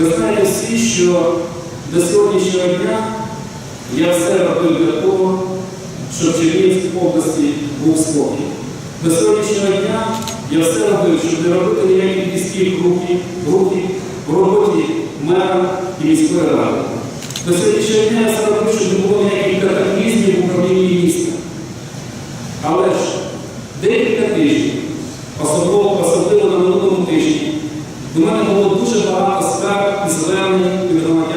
Ви знаєте всі, що до сьогоднішнього дня я все робив для того, щоб Чернігівській області був спокій. До сьогоднішнього дня я все робив, щоб не робити ніяких військових рухів, рухів в роботі мера і міської ради. До сьогоднішнього дня я все робив, щоб не було ніяких катаклізмів в управлінні міста. Але ж декілька тижнів, особливо, особливо на минулому тижні, до мене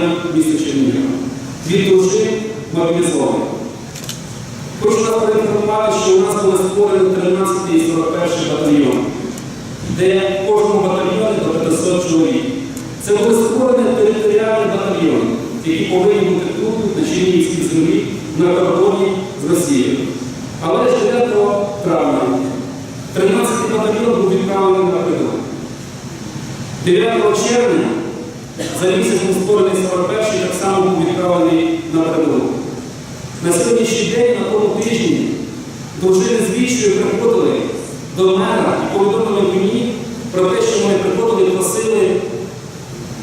громадян міста Чернігова, від дружин мобілізованих. Хочу вас проінформувати, що у нас були створені 13 і 41 батальйон, де в кожному батальйоні до 500 чоловік. Це були створені територіальні батальйони, які повинні бути тут, на Чернігівській землі, на кордоні з Росією. Але ж 9 травня 13 батальйон був відправлений на передок. 9 червня за місяць був створений 41 так само був відправлений на передок. На сьогоднішній день, на тому тижні, дружини з вічою приходили до мене і повідомили мені про те, що вони приходили просили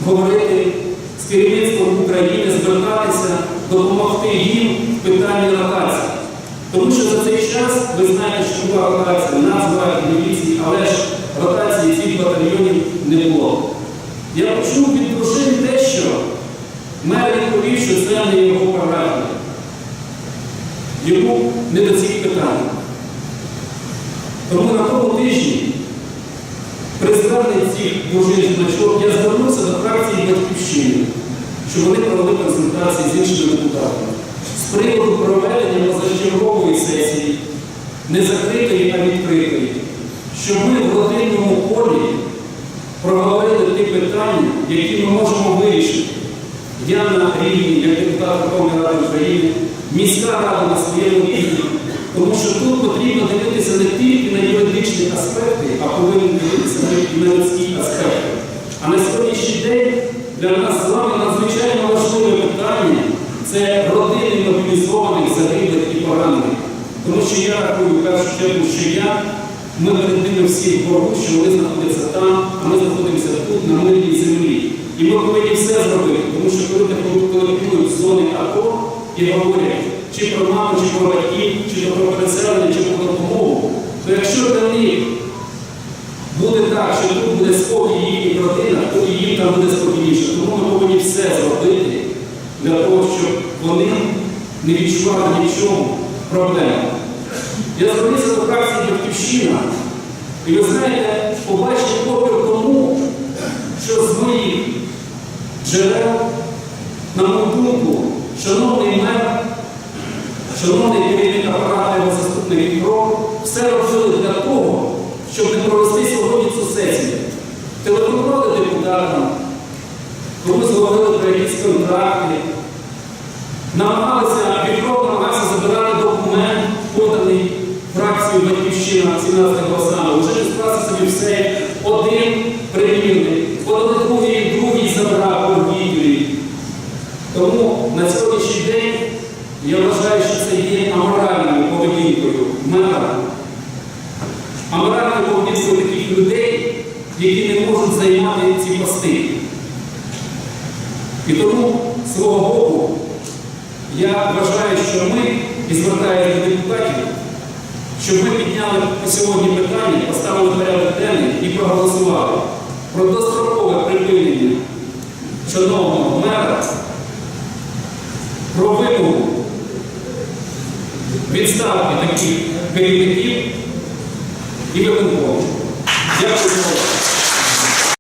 говорити з керівництвом України, звертатися, допомогти їм в питанні ротації. Тому що за цей час, ви знаєте, що була ротація назва міліції, але ж ротації цих батальйонів не було. Я почув від дружин те, що мер відповів, що це не його програма. Йому не до цих питань. Тому на тому тижні зверненні цих дружин значок я звернувся до фракції Батьківщини, щоб вони провели консультації з іншими депутатами з приводу проведення позачергової сесії, не закритої, а відкритої, щоб ми в полі питання, які ми можемо вирішити. Я на рівні, як депутат Верховної Ради України, міська рада на своєму рівні, тому що тут потрібно дивитися не тільки на юридичні аспекти, а повинні дивитися на людські аспекти. А на сьогоднішній день для нас з вами надзвичайно важливе питання це родини мобілізованих, загиблих і поранених. Тому що я рахую в першу чергу, що я, ми перед ними всі що вони знаходяться там, а ми знаходимося тут, на мирній землі. І ми повинні все зробити, тому що коли телефонують з зони АТО і говорять, чи про маму, чи про батьків, чи про переселення, чи про допомогу, то якщо для них буде так, що тут буде спокій їхніх родинах, то їм там буде спокійніше. Тому ми повинні все зробити для того, щоб вони не відчували ні в чому проблем. Я звернувся до фракції Батьківщина, і ви знаєте, побачив опір тому, що з моїх джерел, на мою думку, шановний мер, шановний керівник апарату його заступник Дніпро, все робили для того, щоб не провести сьогодні цю сесію. Телефонували депутатам, комусь говорили про якісь контракти, намагалися, 17 голосами. Уже не склався собі все. Один примірник, подали другий, забрав у відділі. Тому на сьогоднішній день я вважаю, що це є аморальною поведінкою мера, аморальною поведінкою таких людей, які не можуть займати ці пости. І тому свого боку я вважаю, що ми, і звертаюся до депутатів, щоб ми підняли сьогодні питання, поставили порядок денний і проголосували про дострокове припинення шановного мера, про вимогу відставки таких керівників і виконкому. Дякую за увагу.